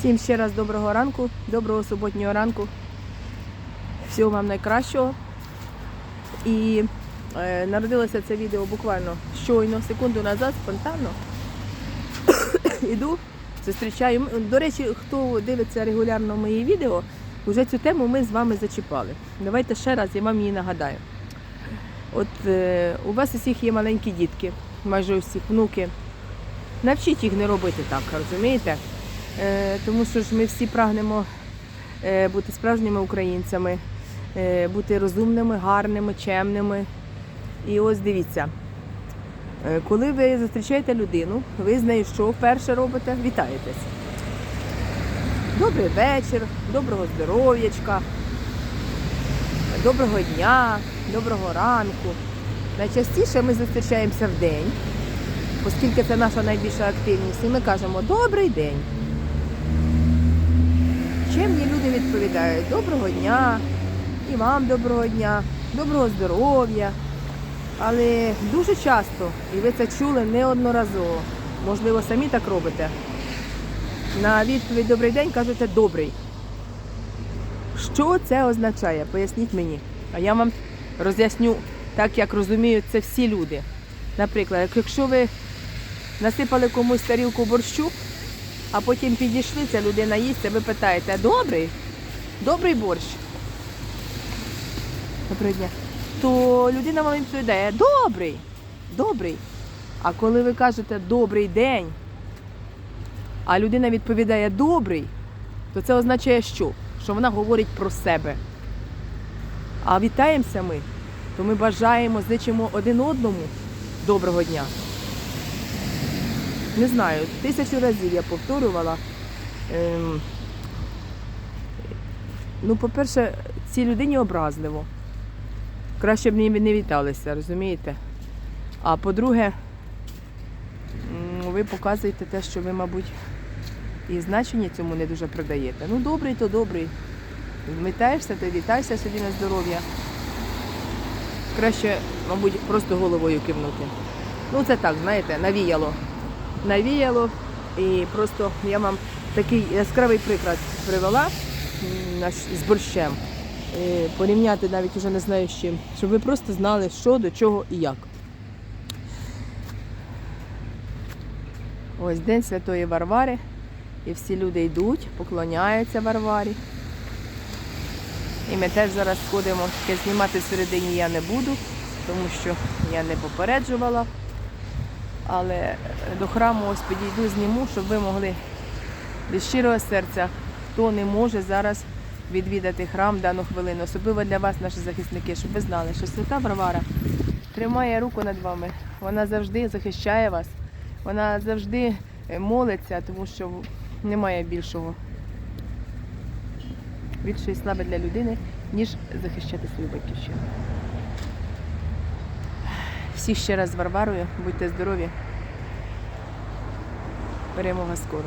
Всім ще раз доброго ранку, доброго суботнього ранку. Всього вам найкращого. І е, народилося це відео буквально щойно, секунду назад, спонтанно. Іду, зустрічаю. До речі, хто дивиться регулярно мої відео, вже цю тему ми з вами зачіпали. Давайте ще раз я вам її нагадаю. От е, у вас усіх є маленькі дітки, майже усіх внуки. Навчіть їх не робити так, розумієте? Е, тому що ж ми всі прагнемо е, бути справжніми українцями, е, бути розумними, гарними, чемними. І ось дивіться, коли ви зустрічаєте людину, ви з нею що вперше робите? Вітаєтесь. Добрий вечір, доброго здоров'ячка, доброго дня, доброго ранку. Найчастіше ми зустрічаємося в день, оскільки це наша найбільша активність, і ми кажемо Добрий день. Чемні люди відповідають Доброго дня, і вам доброго дня, доброго здоров'я. Але дуже часто, і ви це чули неодноразово, можливо, самі так робите. На відповідь Добрий день кажете добрий. Що це означає? Поясніть мені. А я вам роз'ясню так, як розуміють це всі люди. Наприклад, якщо ви насипали комусь тарілку борщу, а потім підійшли, ця людина їсть, а ви питаєте, добрий? Добрий борщ. Доброго дня. То людина вам відповідає, добрий, добрий. А коли ви кажете добрий день, а людина відповідає добрий, то це означає що? Що вона говорить про себе. А вітаємося ми, то ми бажаємо, зичимо один одному доброго дня. Не знаю, тисячу разів я повторювала. Ем, ну, по-перше, цій людині образливо. Краще б не віталися, розумієте? А по-друге, ви показуєте те, що ви, мабуть, і значення цьому не дуже придаєте. Ну, добрий, то добрий. Вітаєшся, то вітайся собі на здоров'я. Краще, мабуть, просто головою кивнути. Ну, це так, знаєте, навіяло. Навіяло. І просто я вам такий яскравий приклад привела з борщем. Е, Порівняти навіть уже не знаю з чим, щоб ви просто знали, що, до чого і як. Ось День Святої Варвари. І всі люди йдуть, поклоняються Варварі. І ми теж зараз сходимо, знімати всередині я не буду, тому що я не попереджувала. Але до храму ось підійду, зніму, щоб ви могли від щирого серця, хто не може зараз відвідати храм дану хвилину, особливо для вас, наші захисники, щоб ви знали, що свята Варвара тримає руку над вами. Вона завжди захищає вас, вона завжди е, молиться, тому що немає більшого більшої слави для людини, ніж захищати свою батьківщину. Всіх ще раз з Варварою, будьте здорові. Перемога скоро.